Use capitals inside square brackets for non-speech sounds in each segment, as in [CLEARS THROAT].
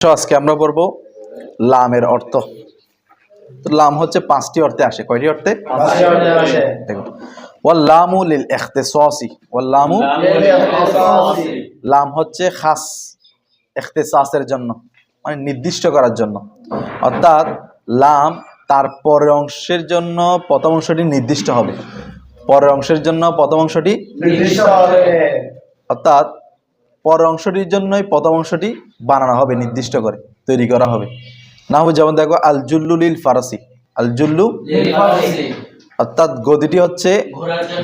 আজকে আমরা পড়ব লামের অর্থ। লাম হচ্ছে পাঁচটি অর্থে আসে। কয়টি অর্থে? দেখো। ওয়াল্লামু লিল ইখতিসাসি। ওয়াল্লামু লাম হচ্ছে খাস ইখতিসাসের জন্য মানে নির্দিষ্ট করার জন্য। অর্থাৎ লাম তার পরের অংশের জন্য প্রথম অংশটি নির্দিষ্ট হবে। পরের অংশের জন্য প্রথম অংশটি অর্থাৎ পরের অংশটির জন্যই প্রথম অংশটি বানানো হবে নির্দিষ্ট করে তৈরি করা হবে। না হবে যেমন দেখো আল জুল্লু লিল ফারাসি। আল জুল্লু অর্থাৎ গতিটি হচ্ছে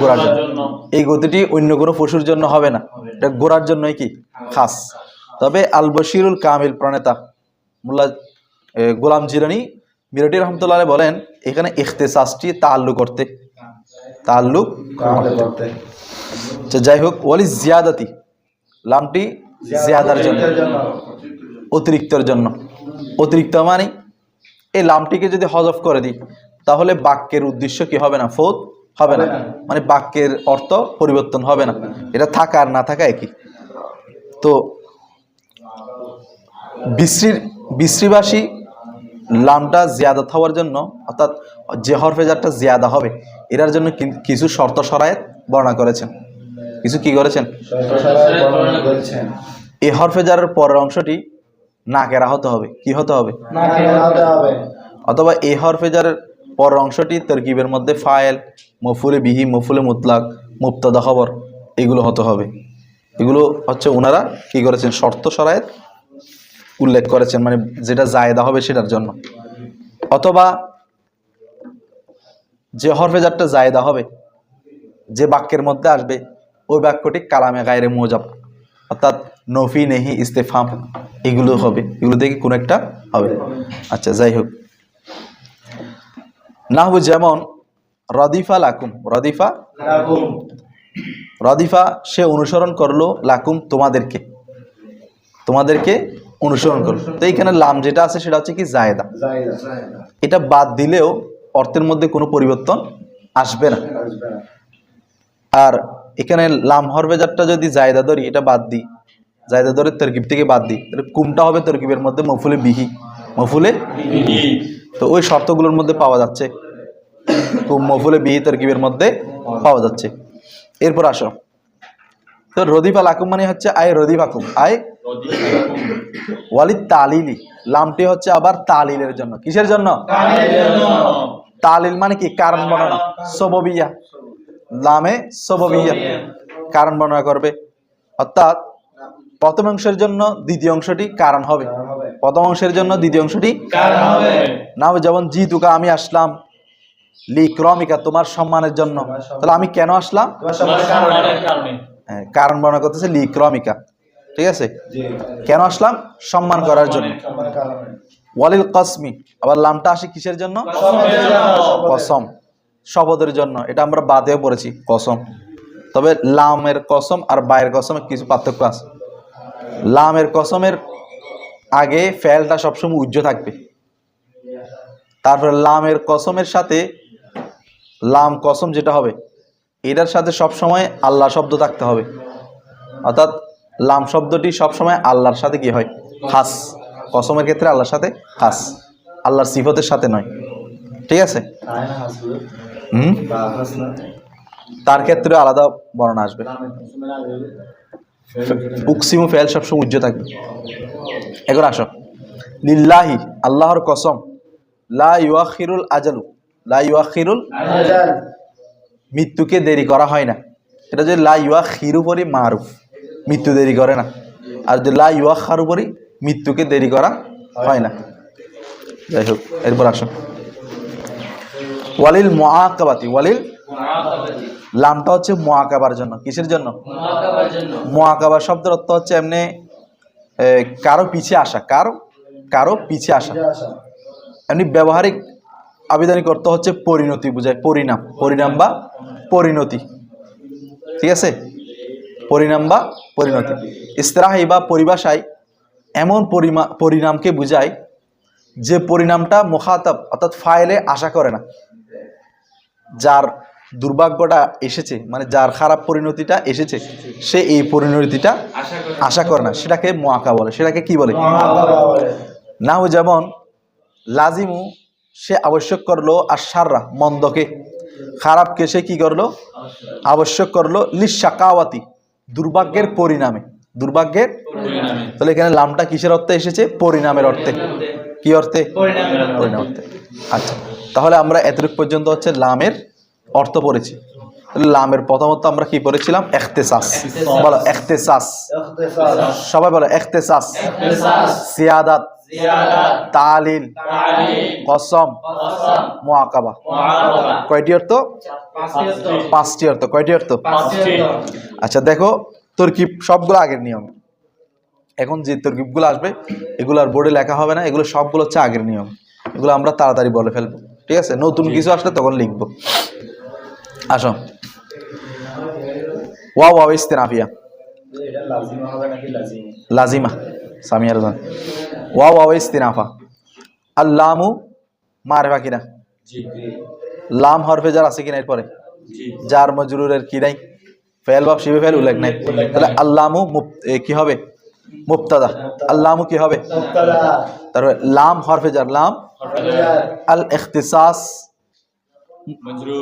ঘোড়ার জন্য। এই গতিটি অন্য কোনো পশুর জন্য হবে না। এটা ঘোড়ার জন্যই কি? খাস। তবে আল বশিরুল কামিল প্রণেতা মোল্লা গোলাম জিরানি মিরটি রহমতুল্লাহ বলেন এখানে ইখতেসাসটি তাল্লু করতে তাল্লুক করতে যাই হোক ওয়ালি জিয়াদাতি লামটি জিয়াদার জন্য, অতিরিক্তর জন্য। অতিরিক্ত মানে এই লামটিকে যদি হজফ করে দিই, তাহলে বাক্যের উদ্দেশ্য কি হবে না? ফোদ হবে না। মানে বাক্যের অর্থ পরিবর্তন হবে না। এটা থাকা আর না থাকা একই। তো বিশ্রীর বিশ্রীবাসী লামটা জিয়াদা হওয়ার জন্য, অর্থাৎ যে হরফেজারটা জিয়াদা হবে, এটার জন্য কিছু শর্ত সরায়েত বর্ণনা করেছেন। কিছু কি করেছেন? এই হরফেজারের পরের অংশটি নাকেরা হতে হবে। কি হতে হবে? অথবা এই হরফেজারের পরের অংশটি তরকিবের মধ্যে ফায়েল মফুলে বিহি মফুলে মুতলাক মুক্তদা খবর এগুলো হতে হবে। এগুলো হচ্ছে ওনারা কি করেছেন? শর্ত সরায়ের উল্লেখ করেছেন মানে যেটা জায়দা হবে সেটার জন্য। অথবা যে হরফেজারটা জায়দা হবে যে বাক্যের মধ্যে আসবে ওই বাক্যটি কালামে গায়রে মোজাব অর্থাৎ নফি নেহি ইস্তেফাম এগুলো হবে। এগুলো থেকে কোনো একটা হবে। আচ্ছা যাই হোক। না হবে যেমন রদিফা লাকুম রদিফা? রদিফা সে অনুসরণ করল লাকুম তোমাদেরকে। তোমাদেরকে অনুসরণ করল। তো এইখানে লাম যেটা আছে সেটা হচ্ছে কি জায়দা। এটা বাদ দিলেও অর্থের মধ্যে কোনো পরিবর্তন আসবে না। আর এখানে লাম হরবেজারটা যদি জায়দা ধরি এটা বাদ দিই। জায়দা ধরে তরকিব থেকে বাদ দিই। তাহলে কুমটা হবে তরকিবের মধ্যে মফুলে বিহি। মফুলে তো ওই শর্তগুলোর মধ্যে পাওয়া যাচ্ছে। কুম মফুলে বিহি তরকিবের মধ্যে পাওয়া যাচ্ছে। এরপর আসো। তো রদিফা লাকুম মানে হচ্ছে আয় রদিফাকুম। আয় ওয়ালিদ তালিলি লামটি হচ্ছে আবার তালিলের জন্য। কিসের জন্য। তালিল মানে কি? কারণ বর্ণনা। সববিয়া। লামে সববিয়া কারণ বর্ণনা করবে। অর্থাৎ প্রথম অংশের জন্য দ্বিতীয় অংশটি কারণ হবে। প্রথম অংশের জন্য দ্বিতীয় অংশটি না যেমন জি তুকা আমি আসলাম লি ক্রমিকা তোমার সম্মানের জন্য। তাহলে আমি কেন আসলাম? হ্যাঁ, কারণ বর্ণনা করতেছে লি ক্রমিকা ঠিক আছে? কেন আসলাম? সম্মান করার জন্য। ওয়ালিল কসমি। আবার লামটা আসে কিসের জন্য। কসম। শপথের জন্য। এটা আমরা বাদেও পড়েছি, কসম। তবে লামের কসম আর বায়ের কসমের কিছু পার্থক্য আছে। লামের কসমের আগে ফ্যালটা সবসময় উজ্জ্ব থাকবে। তারপরে লামের কসমের সাথে লাম কসম যেটা হবে, এটার সাথে সবসময় আল্লাহ শব্দ থাকতে হবে। অর্থাৎ লাম শব্দটি সবসময় আল্লাহর সাথে কি হয়? খাস। কসমের ক্ষেত্রে আল্লাহর সাথে খাস। আল্লাহর সিফতের সাথে নয়। ঠিক আছে? তার ক্ষেত্রে আলাদা বর্ণনা আসবে। উকসিমু ফেল সবসময় উজ্জ্ব থাকবে। এখন আসো। লিল্লাহি, আল্লাহর কসম, লা ইউআখিরুল আজালু, লা মৃত্যুকে দেরি করা হয় না। এটা যে লা খির উপরই মারুফ, মৃত্যু দেরি করে না। আর যে লা খার উপরই মৃত্যুকে দেরি করা হয় না। যাই হোক, এরপর আসো। ওয়ালিল মোয়াকাবাতি ওয়ালিল লামটা হচ্ছে মোয়াকাবার জন্য। কিসের জন্য? মোয়াকাবা শব্দের অর্থ হচ্ছে এমনি কারও পিছে আসা কারও কারও পিছে আসা। এমনি ব্যবহারিক আবেদনিক অর্থ হচ্ছে পরিণতি বোঝায় পরিণাম পরিণাম বা পরিণতি। ঠিক আছে? পরিণাম বা পরিণতি। ইস্তেরাহি বা পরিভাষায় এমন পরিমা পরিণামকে বোঝায় যে পরিণামটা মুখাতাব অর্থাৎ ফাইলে আশা করে না। যার দুর্ভাগ্যটা এসেছে মানে যার খারাপ পরিণতিটা এসেছে সে এই পরিণতিটা আশা করে না। সেটাকে মোয়াকা বলে। সেটাকে কি বলে? নাহু যেমন লাজিমু সে আবশ্যক করল আর সাররা মন্দকে। খারাপকে সে কি করল? আবশ্যক। করল লিশাকাওয়াতি দুর্ভাগ্যের পরিণামে। দুর্ভাগ্যের তাহলে এখানে লামটা কিসের অর্থে এসেছে? পরিণামের অর্থে। কি অর্থে? পরিণাম অর্থে। আচ্ছা। তাহলে আমরা এতটুকু পর্যন্ত হচ্ছে লামের অর্থ পড়েছি। লামের প্রথমত আমরা কি পড়েছিলাম? এখতেসাস। বলো, এখতেসাস। সবাই বলো, এখতেসাস। সিয়াদাত তালিল। কসম। মোয়াকাবা কয়টি অর্থ? পাঁচটি অর্থ। কয়টি অর্থ? আচ্ছা দেখো, তরকিব সবগুলো আগের নিয়ম। এখন যে তরকিবগুলো আসবে, এগুলো আর বোর্ডে লেখা হবে না, এগুলো সবগুলো হচ্ছে আগের নিয়ম। এগুলো আমরা তাড়াতাড়ি বলে ফেলব। ঠিক আছে? নতুন কিছু আসলে তখন লিখব। আসো। ওয়া ওয়া ইস্তেনাফিয়া। লাজিমা সামিয়ার জান। ওয়া ওয়া ইস্তেনাফা। আল্লামু মারেফা কিনা? লাম হরফে যার আছে কিনা এরপরে? যার মজরুরের কি নাই? ফেল বাপ শিবে ফেল উল্লেখ নাই। তাহলে আল্লামু কি হবে? মুফতাদা আল্লামু কি হবে? তারপরে লাম হরফে যার লাম আল ইখতিসাস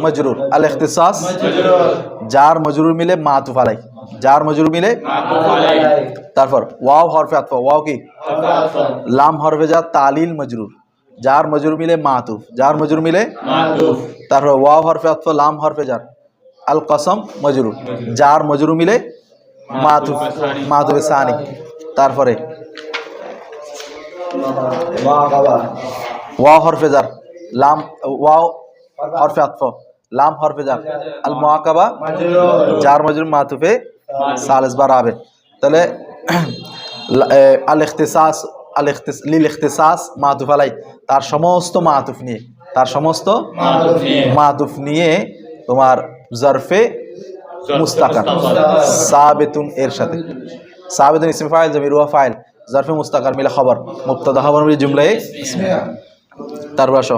মজরুর। আল ইখতিসাস যার মজরুর মিলে মাতুফ আলাই। যার মজরুর মিলে তারপর ওয়াও হরফে আতফা। ওয়াও কি? লাম হরফে যার তালিল মজরুর। যার মজরুর মিলে মাতুফ যার মজরুর মিলে তারপর ওয়াও হরফে আতফা লাম হরফে যার। আল কসম মজরুর। যার মজরুর মিলে মাতুফ মাতুফে সানি। তারপরে ওয়াও হরফে যার লাম, ওয়াও হরফে আতফ, লাম হরফে যার আল মুআকাবা যার মজরুর মাতুফে সালিস বার আবে তাহলে আল ইখতিসাস, আল ইখতিস- লিল ইখতিসাস মাতুফ আলাই। তার সমস্ত মাতুফ নিয়ে, তার সমস্ত মাতুফ নিয়ে তোমার জরফে মুস্তাকার, সাবেতুন এর সাথে। সাবেতুন ইসমি ফাইল জমির ওয়া ফাইল, জরফে মুস্তাকার মিলে খবর মুক্তাদা খবর মিলে জুমলায় তারপর আসো।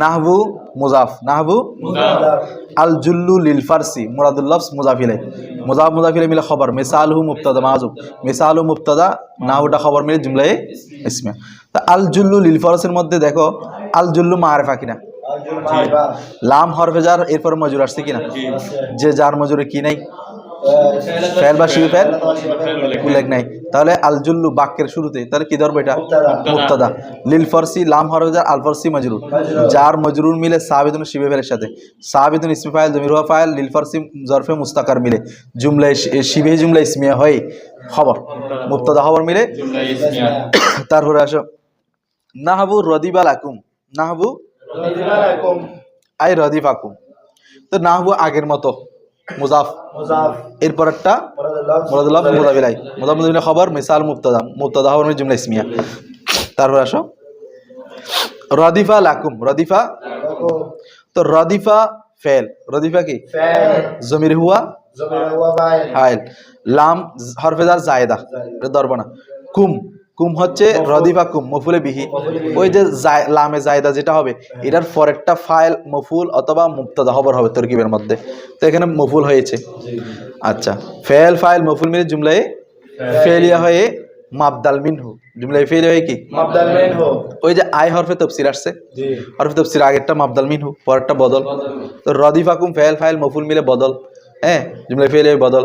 নাহবু মুজাফ। নাহবু আল জুল্লু লিল ফারসি মুরাদুল্লাফস মুজাফিলে। মুজাফ মুজাফিলে মিলে খবর। মিসালহু মুবতাদা মাজুব মিসালহু মুবতাদা নাহুটা খবর মিলে জুমলায় ইসমে তা আল জুল্লু লিল ফারসির মধ্যে দেখো আল জুল্লু মারেফা কিনা? লাম হরফে যার এরপর মজুর আসছে কিনা? যে যার মজুরে কি নাই? ফেল বা শিবি ফেল উল্লেখ নাই। তাহলে আল জুল্লু বাক্যের শুরুতে তাহলে কি ধরবো এটা? মুক্তাদা। লিল ফরসি লাম হরফে যার আল ফরসি মজরুর যার মজরুর মিলে সাবিদুন শিবে ফেলের সাথে। সাবিদুন ইসমি ফাইল জমিরুয়া ফাইল লিল ফরসি জরফে মুস্তাকার মিলে। জুমলা শিবে জুমলা ইসমিয়া হয় খবর। মুক্তাদা খবর মিলে। তারপরে আসো। নাহাবু রদিবাল আকুম নাহাবু আই রদিফ আকুম তো নাহাবু আগের মতো। মুজাফ। এরপর একটা মুরাদুল্লাহ মুদাব মুদাবিলাই খবর মিসাল মুক্তাদা মুক্তাদা খবর জুমলা ইসমিয়া। তারপর আসো। রদিফা লাকুম। রদিফা? তো রদিফা ফেল। রদিফা কি? জমির হুয়া? হাইল লাম হরফেদার জায়দা। এটা ধরবো না কুম। কুম হচ্ছে রদিফা কুম মফুলে বিহি। ওই যে লামে জায়দা যেটা হবে এটার পরেরটা ফাইল মফুল অথবা মুক্তাদা খবর হবে তরকিবের মধ্যে। তো এখানে মফুল হয়েছে। আচ্ছা ফেল ফাইল মফুল মিলে জুমলায় ফেলিয়া হয়ে মাবদাল মিনহু। জুমলায় ফেলিয়া হয়ে কি? ওই যে আই হরফে তফসির আসছে। হরফে তফসির আগেরটা মাবদাল মিনহু পরেরটা বদল। তো রদিফাকুম ফেল ফাইল মফুল মিলে বদল। হ্যাঁ জুমলা ফেলে বদল।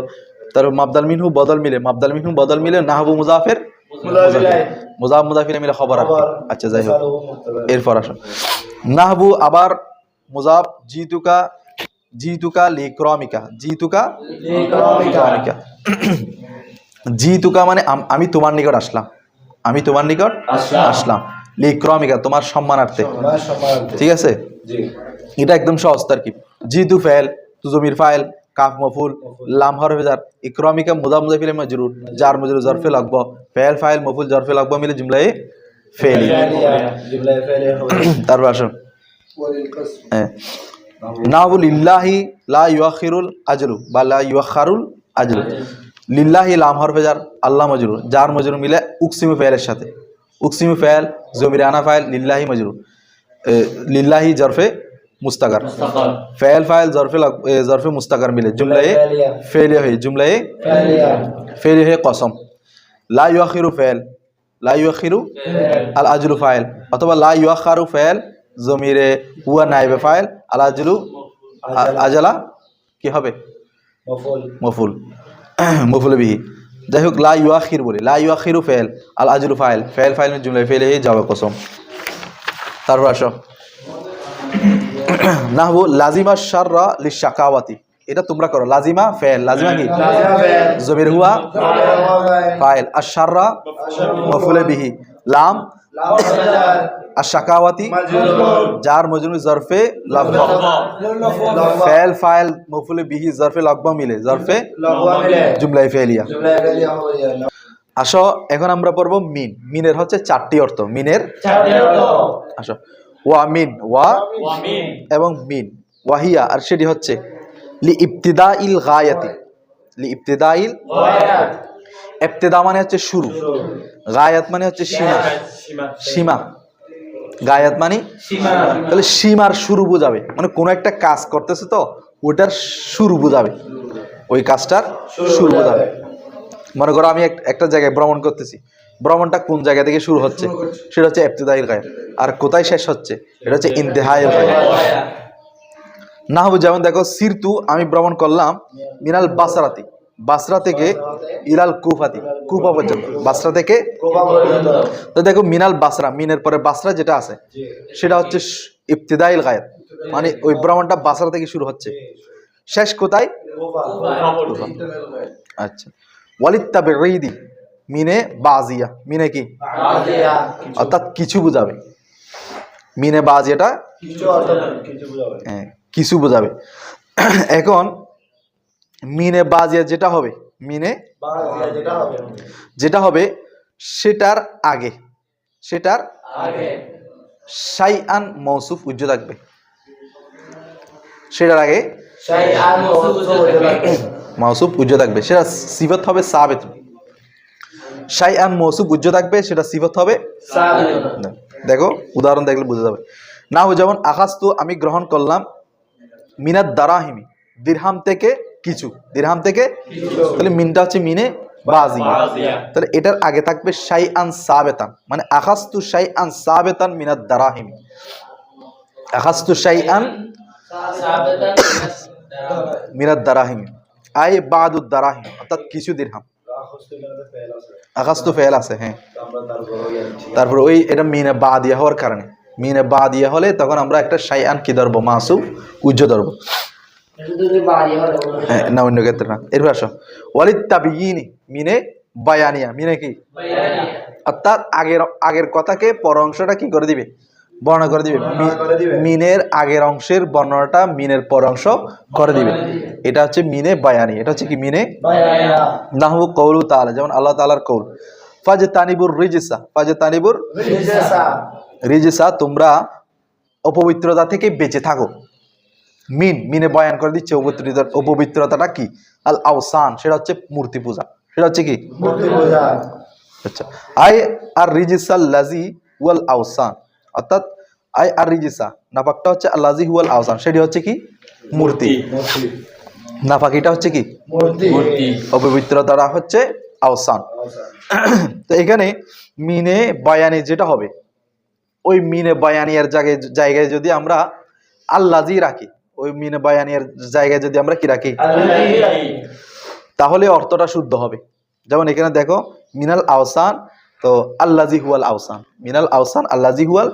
তারপর মাবদাল মিনহু বদল মিলে মাবদাল মিনহু বদল মিলে নাহবু মুজাফের মুজাফ মুজাফিরে মিলে খবর আচ্ছা যাই হোক। এরপর আসো। নাহবু আবার মুজাফ জিতুকা জিতুকা লিক্রমিকা জিতুকা লিক্রমিকা [CLEARS THROAT] জিতুকা মানে আমি তোমার নিকট আসলাম। আমি তোমার নিকট আসলাম। লিক্রমিকা তোমার সম্মানার্থে। ঠিক আছে? এটা একদম সহজ তার কি জিতু ফেল তুজমির ফাইল কাফ মফুল, লাম হরফে যার ইকরামিকা মুদা মুদাফিলে মজরুর, জার মজরুর জরফে লাগব, ফেল ফাইল মফুল জরফে লাগব মিলে জুমলায় ফেলি তারপর আসুন হ্যাঁ। নাবু লিল্লাহি লা ইউখিরুল আজরু বা লা ইউখারুল আজরু। লিল্লাহি লাম হরফে আল্লাহ মজরুর যার মজরুর মিলে উকসিমু ফেলের সাথে। উকসিমু ফেল জমিরানা ফাইল, লিল্লাহি মজরুর। লিল্লাহি জরফে মুস্তাকার ফেল ফাইল জরফে জরফে মুস্তাকার মিলে। জুমলায়ে ফেলিয়া। হয়ে জুমলায়ে ফেলিয়া। হয়ে কসম। লা ইউখিরু ফেল লা ইউখিরু আল আজলু ফাইল অথবা লা ইউখারু ফেল জমিরে হুয়া নাইবে ফাইল আল আজলু আ- আজালা কি হবে? মফুল। মফুল। [CLEARS THROAT] বিহি। যাই হোক লা ইউআখির বলি লা ফেল আল আজরু ফাইল ফেল ফাইল জুমলা ফেলে যাবে কসম। তারপর আসো। [COUGHS] নাহবু লাজিমা শাররা লিশাকাওয়াতি। এটা তোমরা করো। লাজিমা ফেল। লাজিমা কি? জমির হুয়া? ফাইল। আর শাররা মফুলে বিহি। লাম? আর শাকাওয়াতি যার মজরুর জরফে লফা ফেল ফাইল মফুলে বিহি জরফে লকবা মিলে। জরফে? জুমলাই ফেলিয়া। আসো এখন আমরা পড়ব মিন। মিনের হচ্ছে চারটি অর্থ। মিনের? আসো। ওয়া মিন ওয়া এবং মিন। ওয়াহিয়া আর সেটি হচ্ছে লি ইবতিদা ইল গায়াতি। লি ইবতিদা ইল ইবতিদা মানে হচ্ছে শুরু। গায়াত মানে হচ্ছে সীমা। সীমা। গায়াত মানে তাহলে সীমার শুরু বোঝাবে। মানে কোনো একটা কাজ করতেছে তো ওটার শুরু বোঝাবে। ওই কাজটার শুরু বোঝাবে। মনে করো আমি এক- একটা জায়গায় ভ্রমণ করতেছি। ভ্রমণটা কোন জায়গা থেকে শুরু হচ্ছে? সেটা হচ্ছে ইবতিদাইল গায়েব আর কোথায় শেষ হচ্ছে? এটা হচ্ছে ইন্তেহাইল গায়েব না হবে যেমন দেখো সিরতু আমি ভ্রমণ করলাম মিনাল বাসরাতি। বাসরা থেকে ইলাল কুফাতি কুফা পর্যন্ত। বাসরা থেকে তো দেখো মিনাল বাসরা মিনের পরে বাসরা যেটা আছে সেটা হচ্ছে ইবতিদাইল গায়েব মানে ওই ভ্রমণটা বাসরা থেকে শুরু হচ্ছে। শেষ কোথায়? আচ্ছা। ওয়ালিদ তাবেঈদি মিনে বাজিয়া মিনে কি? অর্থাৎ কিছু বোঝাবে। মিনে বাজিয়াটা হ্যাঁ, কিছু বোঝাবে। এখন মিনে বাজিয়া যেটা হবে মিনে যেটা হবে সেটার আগে সেটার সাই আন মৌসুফ উজ্জ্ব থাকবে। সেটার আগে মৌসুফ উজ্জ্ব থাকবে। সেটা সিফত হবে সাবেত। সাই আন মৌসুফ উজ্জ্ব থাকবে সেটা সিফত হবে। দেখো উদাহরণ দেখলে বুঝে যাবে। না হো যেমন আকাস্তু আমি গ্রহণ করলাম মিনার দারাহিমি দিরহাম থেকে কিছু। দিরহাম থেকে তাহলে মিনটা হচ্ছে মিনে বাজিয়া। তাহলে এটার আগে থাকবে শাই আন সাবেতান মানে আকাস্তু শাই আন সাবেতান মিনাত দারাহিমি। আকাস্তু সাই আন মিনার দারাহিমি। আই বাদুদ দারাহিম অর্থাৎ কিছু দিরহাম। আকাস্তু ফেল আছে হ্যাঁ। তারপর ওই এটা মিনে বা দিয়া হওয়ার কারণে। মিনে বা দিয়া হলে তখন আমরা একটা শাইআন কি ধরবো? মাসু উজ্জ ধরবো। হ্যাঁ, না অন্য ক্ষেত্রে না। এরপর আসো। ওয়ালিদ তাবিয়িনি মিনে বায়ানিয়া। মিনে কি? অর্থাৎ আগের আগের কথাকে পর অংশটা কি করে দিবে? বর্ণনা করে দিবে। মিনের আগের অংশের বর্ণনাটা মিনের পর অংশ করে দিবে। এটা হচ্ছে মিনে বায়ানি। এটা হচ্ছে কি মিনে? নাহু কৌলু তাআলা যেমন আল্লাহ তালার কৌল। ফাজ তানিবুর রিজিসা। ফাজ তানিবুর রিজিসা তোমরা অপবিত্রতা থেকে বেঁচে থাকো। মিন মিনে বয়ান করে দিচ্ছে অপবিত্রতা অপবিত্রতাটা কি? আল আওসান সেটা হচ্ছে মূর্তি পূজা। সেটা হচ্ছে কি? আচ্ছা। আই আর রিজিসাল লাজি ওয়াল আওসান। অর্থাৎ আই আর রিজিসা নাফাকটা হচ্ছে আল্লাজি হুয়াল আওসান সেটি হচ্ছে কি? মূর্তি। নাফাকিটা হচ্ছে কি? অপবিত্রতাটা হচ্ছে আওসান। তো এখানে মিনে বায়ানি যেটা হবে ওই মিনে বায়ানিয়ার জায়গায় জায়গায় যদি আমরা আল্লাজি রাখি ওই মিনে বয়ানিয়ার জায়গায় যদি আমরা কি রাখি। তাহলে অর্থটা শুদ্ধ হবে। যেমন এখানে দেখো মিনাল আওসান তো আল্লাজি হুয়াল আওসান। মিনাল আওসান আল্লাজি হুয়াল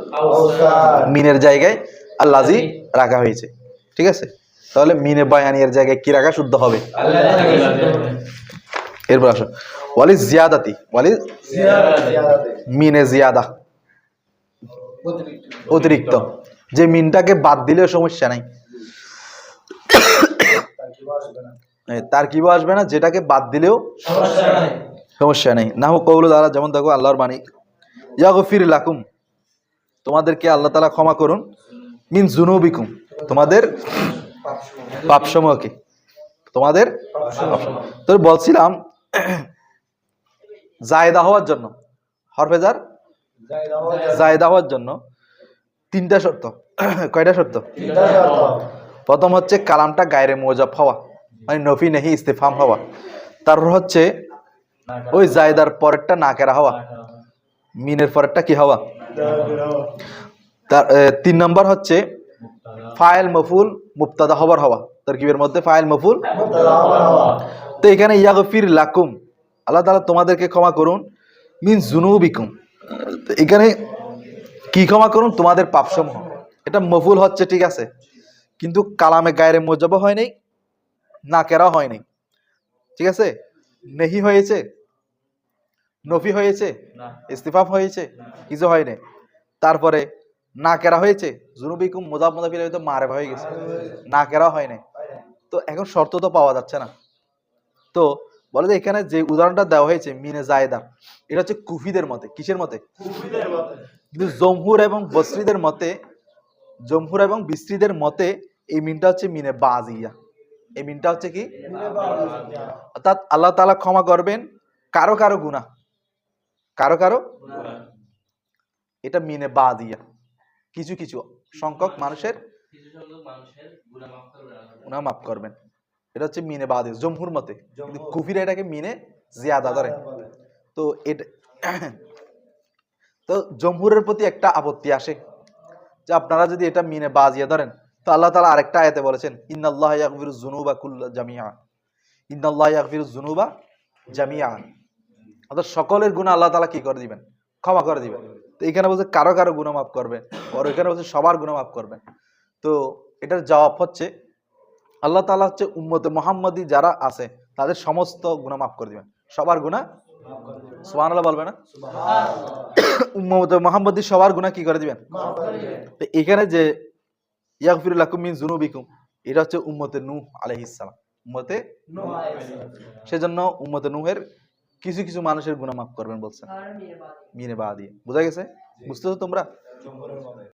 মিনের জায়গায় আল্লাজি রাখা হয়েছে। ঠিক আছে? তাহলে মিনে বয়ানিয়ার জায়গায় কি রাখা? শুদ্ধ হবে। এরপর আসো। ওয়ালি জিয়াদাতি। ওয়ালি মিনে জিয়াদা। অতিরিক্ত। যে মিনটাকে বাদ দিলেও সমস্যা নাই। তার কি আসবে না? যেটাকে বাদ দিলেও সমস্যা নেই। না হোক কৌল দ্বারা যেমন দেখো আল্লাহর বাণী, ইয়াগফির লাকুম, তোমাদেরকে আল্লাহ তালা ক্ষমা করুন, মিন জুনুবিকুম তোমাদের পাপসমূহকে, তোমাদের তো বলছিলাম, জায়দা হওয়ার জন্য হরফেজার জায়দা হওয়ার জন্য তিনটা শর্ত, কয়টা শর্ত? প্রথম হচ্ছে কালামটা গায়রে মোজাব হওয়া মানে নফি নেহি ইস্তেফাম হওয়া। তারপর হচ্ছে ওই জায়দার পরেরটা না কেরা হওয়া? মিনের পরেরটা কি হওয়া? তার তিন নম্বর হচ্ছে ফাইল মফুল মুক্তাদা হবার হওয়া। তরকিবের মধ্যে ফাইল মফুল তো এখানে ইয়াগফির লাকুম। আল্লাহ তাআলা তোমাদেরকে ক্ষমা করুন, মিন জুনুবিকুম এখানে কি ক্ষমা করুন? তোমাদের পাপসমূহ। এটা মফুল হচ্ছে, ঠিক আছে, কিন্তু কালামে গায়ের মজব হয় নাই না কেরা হয় নাই ঠিক আছে, নেহি হয়েছে নফি হয়েছে? ইস্তিফাফ হয়েছে? কিছু হয়নি। তারপরে না কেরা হয়েছে? জুনুবিকুম মোজাব মোজাফির হয়তো মারে হয়ে গেছে। না কেরা হয় নাই তো এখন শর্ত তো পাওয়া যাচ্ছে না। তো বলে যে এখানে যে উদাহরণটা দেওয়া হয়েছে মিনে জায়দা এটা হচ্ছে কুফিদের মতে। কিসের মতে? কিন্তু জমহুর এবং বসরিদের মতে জমহুর এবং বিস্ত্রীদের মতে এই মিনটা হচ্ছে মিনে বাজিয়া। এই মিনটা হচ্ছে কি? অর্থাৎ আল্লাহ তালা ক্ষমা করবেন কারও কারও গুনাহ। কারও কারও? এটা মিনে বা দিয়া। কিছু কিছু সংখ্যক মানুষের গুনাহ মাফ করবেন। এটা হচ্ছে মিনে বাদিয়া জমহুর মতে। কিন্তু কুফিরা এটাকে মিনে জিয়াদা ধরে। তো এটা তো জমহুরের প্রতি একটা আপত্তি আসে। যে আপনারা যদি এটা মিনে বা বাজিয়া ধরেন তো আল্লাহ তাআলা আরেকটা আয়াতে বলেছেন ইন্নাল্লাহ ইয়াগফিরু যুনুবা কুল্লা জামিআ ইন্নাল্লাহ ইয়াগফিরু যুনুবা জামিআ। অর্থাৎ সকলের গুনাহ আল্লাহ তালা কি করে দিবেন? ক্ষমা করে দিবেন। তো এখানে বলছে কারও কারও গুনাহ মাফ করবেন আর এখানে বলছে সবার গুনাহ মাফ করবেন তো এটার জবাব হচ্ছে আল্লাহ তাআলা হচ্ছে উম্মতে মোহাম্মদী যারা আছে তাদের সমস্ত গুনাহ মাফ করে দিবেন। সবার গুণা গুনাহ সুবহানাল্লাহ বলবে না? উম্মতে মোহাম্মদী সবার গুনাহ কি করে দিবেন? তো এখানে যে ইয়াগফিরুল্লাকুম মিন জুনুবিকুম এটা হচ্ছে উম্মতে নূহ আলাইহিস সালাম। উম্মতে সেজন্য উম্মতে নূহের কিছু কিছু মানুষের গুনাহ মাফ করবেন বলছেন। মিনে বা দিয়ে বোঝা গেছে? বুঝতেছো তোমরা?